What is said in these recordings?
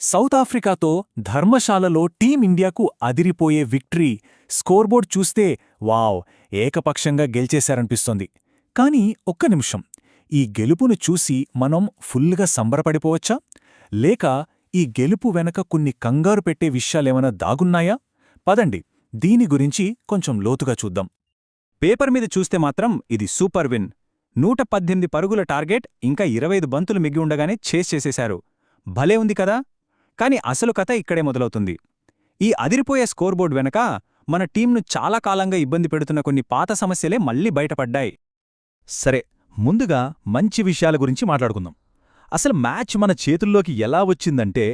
South ఆఫ్రికాతో ధర్మశాలలో టీమిండియాకు అదిరిపోయే victory స్కోర్బోర్డ్ చూస్తే వావ్ ఏకపక్షంగా గెలిచేశారనిపిస్తోంది. కానీ ఒక్క నిమిషం ఈ గెలుపును చూసి మనం ఫుల్గా సంబరపడిపోవచ్చా? లేక ఈ గెలుపు వెనక కొన్ని కంగారు పెట్టే విషయాలేమైనా దాగున్నాయా? పదండి దీని గురించి కొంచెం లోతుగా చూద్దాం. పేపర్ మీద చూస్తే మాత్రం ఇది సూపర్ విన్. నూట పద్దెనిమిది పరుగుల టార్గెట్ ఇంకా ఇరవైదు బంతులు మిగి ఉండగానే చేస్ చేసేశారు. భలే ఉంది కదా! కాని అసలు కథ ఇక్కడే మొదలవుతుంది. ఈ అదిరిపోయే స్కోర్బోర్డ్ వెనక మన టీంను చాలా కాలంగా ఇబ్బంది పెడుతున్న కొన్ని పాత సమస్యలే మళ్ళీ బయటపడ్డాయి. సరే ముందుగా మంచి విషయాల గురించి మాట్లాడుకుందాం. అసలు మ్యాచ్ మన చేతుల్లోకి ఎలా వచ్చిందంటే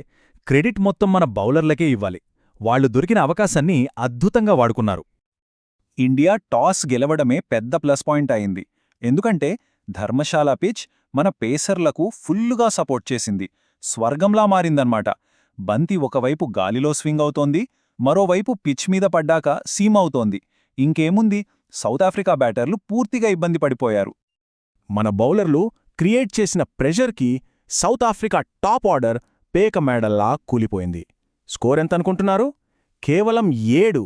క్రెడిట్ మొత్తం మన బౌలర్లకే ఇవ్వాలి. వాళ్ళు దొరికిన అవకాశాన్ని అద్భుతంగా వాడుకున్నారు. ఇండియా టాస్ గెలవడమే పెద్ద ప్లస్ పాయింట్ అయింది. ఎందుకంటే ధర్మశాల పిచ్ మన పేసర్లకు ఫుల్లుగా సపోర్ట్ చేసింది. స్వర్గంలా మారిందన్నమాట. బంతి ఒకవైపు గాలిలో స్వింగ్ అవుతోంది మరోవైపు పిచ్ మీద పడ్డాక సీమ్ అవుతోంది. ఇంకేముంది? సౌత్ ఆఫ్రికా బ్యాటర్లు పూర్తిగా ఇబ్బంది పడిపోయారు. మన బౌలర్లు క్రియేట్ చేసిన ప్రెషర్కి సౌత్ ఆఫ్రికా టాప్ ఆర్డర్ పేక మేడల్లా కూలిపోయింది. స్కోర్ ఎంతనుకుంటున్నారు? కేవలం ఏడు.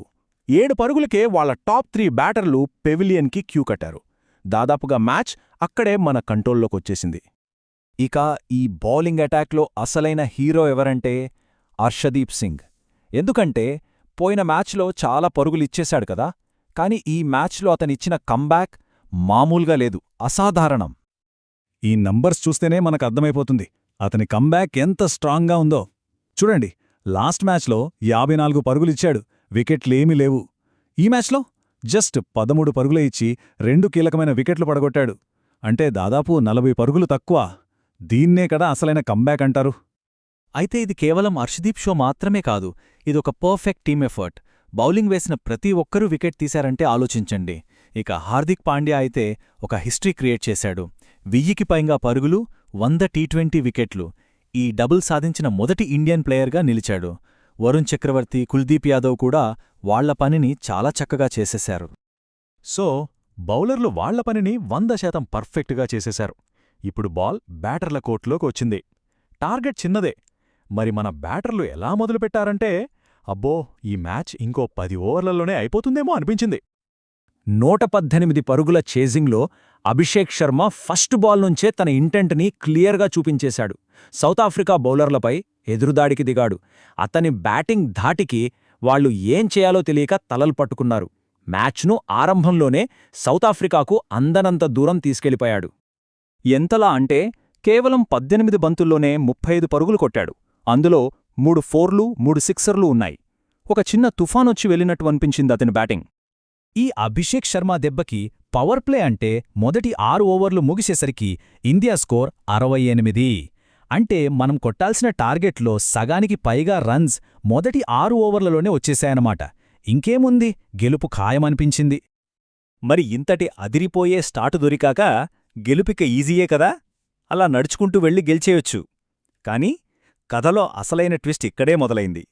ఏడు పరుగులకే వాళ్ళ టాప్ త్రీ బ్యాటర్లు పెవిలియన్కి క్యూ కట్టారు. దాదాపుగా మ్యాచ్ అక్కడే మన కంట్రోల్లోకొచ్చేసింది. ఇక ఈ బౌలింగ్ అటాక్లో అసలైన హీరో ఎవరంటే అర్షదీప్ సింగ్. ఎందుకంటే పోయిన మ్యాచ్లో చాలా పరుగులిచ్చేశాడు కదా కాని ఈ మ్యాచ్లో అతనిచ్చిన కంబ్యాక్ మామూలుగా లేదు అసాధారణం. ఈ నంబర్స్ చూస్తేనే మనకు అర్థమైపోతుంది అతని కంబ్యాక్ ఎంత స్ట్రాంగ్గా ఉందో. చూడండి లాస్ట్ మ్యాచ్లో యాభై నాలుగు పరుగులిచ్చాడు వికెట్లేమీ లేవు. ఈ మ్యాచ్లో జస్ట్ పదమూడు పరుగులే ఇచ్చి రెండు కీలకమైన వికెట్లు పడగొట్టాడు. అంటే దాదాపు నలభై పరుగులు తక్కువ. దీన్నే కదా అసలైన కంబ్యాక్ అంటారు? అయితే ఇది కేవలం అర్షదీప్ షో మాత్రమే కాదు ఇదొక పర్ఫెక్ట్ టీమ్ ఎఫర్ట్ బౌలింగ్ వేసిన ప్రతి ఒక్కరూ వికెట్ తీశారంటే ఆలోచించండి. ఇక హార్దిక్ పాండ్యా అయితే ఒక హిస్టరీ క్రియేట్ చేశాడు. వెయ్యికి పైగా పరుగులు వంద టీ ట్వంటీ వికెట్లు. ఈ డబుల్ సాధించిన మొదటి ఇండియన్ ప్లేయర్గా నిలిచాడు. వరుణ్ చక్రవర్తి కుల్దీప్ యాదవ్ కూడా వాళ్ళ పనిని చాలా చక్కగా చేసేశారు. సో బౌలర్లు వాళ్ళ పనిని వంద శాతం పర్ఫెక్ట్గా చేసేశారు. ఇప్పుడు బాల్ బ్యాటర్ల కోర్టులోకి వచ్చింది. టార్గెట్ చిన్నదే. మరి మన బ్యాటర్లు ఎలా మొదలుపెట్టారంటే అబ్బో ఈ మ్యాచ్ ఇంకో పది ఓవర్లలోనే అయిపోతుందేమో అనిపించింది. నూట పద్దెనిమిది పరుగుల చేజింగ్లో అభిషేక్ శర్మ ఫస్ట్ బాల్ నుంచే తన ఇంటెంట్ని క్లియర్గా చూపించేశాడు. సౌత్ ఆఫ్రికా బౌలర్లపై ఎదురుదాడికి దిగాడు. అతని బ్యాటింగ్ ధాటికి వాళ్ళు ఏం చేయాలో తెలియక తలలు పట్టుకున్నారు. మ్యాచ్ను ఆరంభంలోనే సౌత్ ఆఫ్రికాకు అందనంత దూరం తీసుకెళ్ళిపోయాడు. ఎంతలా అంటే కేవలం పద్దెనిమిది బంతుల్లోనే ముప్పై ఐదు పరుగులు కొట్టాడు. అందులో మూడు ఫోర్లు మూడు సిక్సర్లు ఉన్నాయి. ఒక చిన్న తుఫానొచ్చి వెళ్ళినట్టు అనిపించింది అతని బ్యాటింగ్. ఈ అభిషేక్ శర్మ దెబ్బకి పవర్ ప్లే అంటే మొదటి ఆరు ఓవర్లు ముగిసేసరికి ఇండియా స్కోర్ అరవై ఎనిమిది. అంటే మనం కొట్టాల్సిన టార్గెట్లో సగానికి పైగా రన్స్ మొదటి ఆరు ఓవర్లలోనే వచ్చేశాయన్నమాట. ఇంకేముంది? గెలుపు ఖాయమనిపించింది. మరి ఇంతటి అదిరిపోయే స్టార్టు దొరికాక గెలుపిక ఈజీయే కదా? అలా నడుచుకుంటూ వెళ్ళి గెలిచేయొచ్చు. కాని కథలో అసలైన ట్విస్ట్ ఇక్కడే మొదలైంది.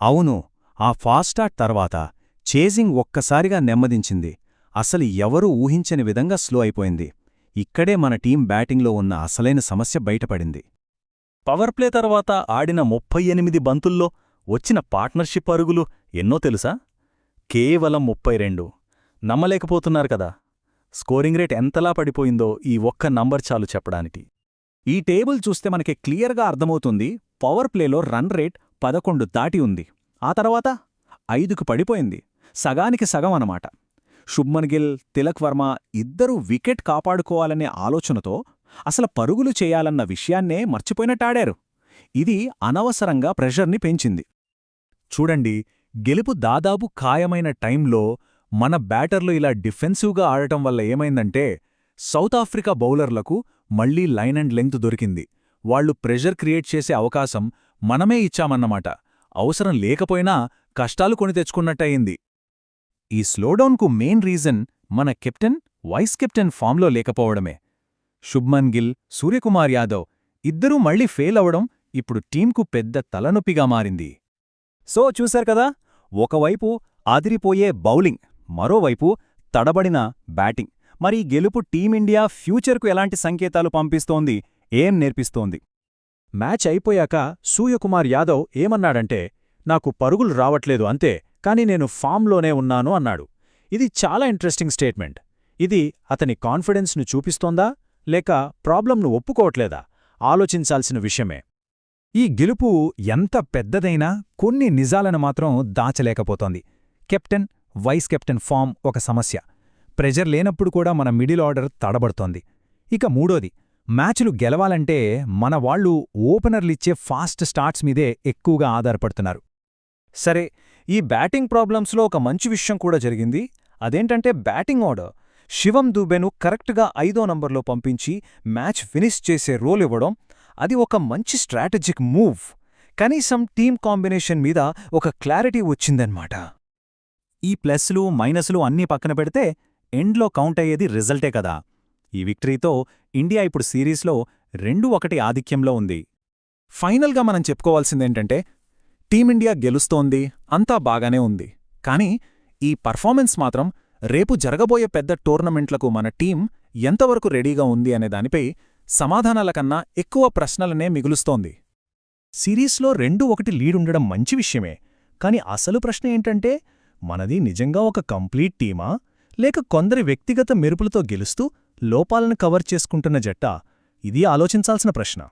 అవును ఆ ఫాస్టార్ట్ తర్వాత చేజింగ్ ఒక్కసారిగా నెమ్మదించింది. అసలు ఎవరూ ఊహించని విధంగా స్లో అయిపోయింది. ఇక్కడే మన టీం బ్యాటింగ్లో ఉన్న అసలైన సమస్య బయటపడింది. పవర్ ప్లే తర్వాత ఆడిన ముప్పై ఎనిమిది బంతుల్లో వచ్చిన పార్ట్నర్షిప్ అరుగులు ఎన్నో తెలుసా? కేవలం ముప్పై రెండు. నమ్మలేకపోతున్నారు కదా. స్కోరింగ్ రేట్ ఎంతలా పడిపోయిందో ఈ ఒక్క నంబర్ చాలు చెప్పడానికి. ఈ టేబుల్ చూస్తే మనకి క్లియర్గా అర్థమవుతుంది పవర్ ప్లేలో రన్ రేట్ పదకొండు దాటి ఉంది. ఆ తర్వాత ఐదుకు పడిపోయింది సగానికి సగం అనమాట శుభ్మన్ గిల్ తిలక్ వర్మ ఇద్దరూ వికెట్ కాపాడుకోవాలనే ఆలోచనతో అసలు పరుగులు చేయాలన్న విషయాన్నే మర్చిపోయినట్టాడారు. ఇది అనవసరంగా ప్రెషర్ని పెంచింది. చూడండి గెలుపు దాదాపు ఖాయమైన టైంలో మన బ్యాటర్లు ఇలా డిఫెన్సివ్గా ఆడటం వల్ల ఏమైందంటే సౌత్ ఆఫ్రికా బౌలర్లకు మళ్ళీ లైన్ అండ్ లెంగ్త్ దొరికింది. వాళ్ళు ప్రెషర్ క్రియేట్ చేసే అవకాశం మనమే ఇచ్చామన్నమాట. అవసరం లేకపోయినా కష్టాలు కొని తెచ్చుకున్నట్టయింది. ఈ స్లోడౌన్కు మెయిన్ రీజన్ మన కెప్టెన్ వైస్ కెప్టెన్ ఫామ్లో లేకపోవడమే. శుభ్మన్ గిల్ సూర్యకుమార్ యాదవ్ ఇద్దరూ మళ్ళీ ఫెయిల్ అవడం ఇప్పుడు టీంకు పెద్ద తలనొప్పిగా మారింది. సో చూశారు కదా? ఒకవైపు ఆదిరిపోయే బౌలింగ్ మరోవైపు తడబడిన బ్యాటింగ్. మరి గెలుపు టీమిండియా ఫ్యూచర్కు ఎలాంటి సంకేతాలు పంపిస్తోంది? ఏం నేర్పిస్తోంది? మ్యాచ్ అయిపోయాక సూర్యకుమార్ యాదవ్ ఏమన్నాడంటే నాకు పరుగులు రావట్లేదు అంతే కాని నేను ఫామ్లోనే ఉన్నాను అన్నాడు. ఇది చాలా ఇంట్రెస్టింగ్ స్టేట్మెంట్. ఇది అతని కాన్ఫిడెన్స్ను చూపిస్తోందా? లేక ప్రాబ్లంను ఒప్పుకోవట్లేదా? ఆలోచించాల్సిన విషయమే. ఈ గెలుపు ఎంత పెద్దదైనా కొన్ని నిజాలను మాత్రం దాచలేకపోతోంది. కెప్టెన్ వైస్ కెప్టెన్ ఫామ్ ఒక సమస్య. ప్రెజర్ లేనప్పుడు కూడా మన మిడిల్ ఆర్డర్ తడబడుతోంది. ఇక మూడోది మ్యాచ్లు గెలవాలంటే మన వాళ్ళు ఓపెనర్లిచ్చే ఫాస్ట్ స్టార్ట్స్ మీదే ఎక్కువగా ఆధారపడుతున్నారు. సరే ఈ బ్యాటింగ్ ప్రాబ్లమ్స్లో ఒక మంచి విషయం కూడా జరిగింది. అదేంటంటే బ్యాటింగ్ ఆర్డర్ శివం దూబెను కరెక్ట్గా ఐదో నంబర్లో పంపించి మ్యాచ్ ఫినిష్ చేసే రోల్ ఇవ్వడం అది ఒక మంచి స్ట్రాటజిక్ మూవ్. కనీసం టీమ్ కాంబినేషన్ మీద ఒక క్లారిటీ వచ్చిందన్నమాట. ఈ ప్లస్లు మైనస్లు అన్నీ పక్కన పెడితే ఎండ్లో కౌంట్ అయ్యేది రిజల్టే కదా. ఈ విక్టరీతో ఇండియా ఇప్పుడు సిరీస్లో రెండు ఒకటి ఆధిక్యంలో ఉంది. ఫైనల్గా మనం చెప్పుకోవాల్సిందేంటంటే టీమిండియా గెలుస్తోంది అంతా బాగానే ఉంది. కానీ ఈ పర్ఫార్మెన్స్ మాత్రం రేపు జరగబోయే పెద్ద టోర్నమెంట్లకు మన టీం ఎంతవరకు రెడీగా ఉంది అనే దానిపై సమాధానాల కన్నా ఎక్కువ ప్రశ్నలనే మిగులుస్తోంది. సిరీస్లో రెండు ఒకటి లీడుండడం మంచి విషయమే. కాని అసలు ప్రశ్న ఏంటంటే మనది నిజంగా ఒక కంప్లీట్ టీమా? లేక కొందరి వ్యక్తిగత మెరుపులతో గెలుస్తూ లోపాలను కవర్ చేసుకుంటున్న జట్టా? ఇది ఆలోచించాల్సిన ప్రశ్న.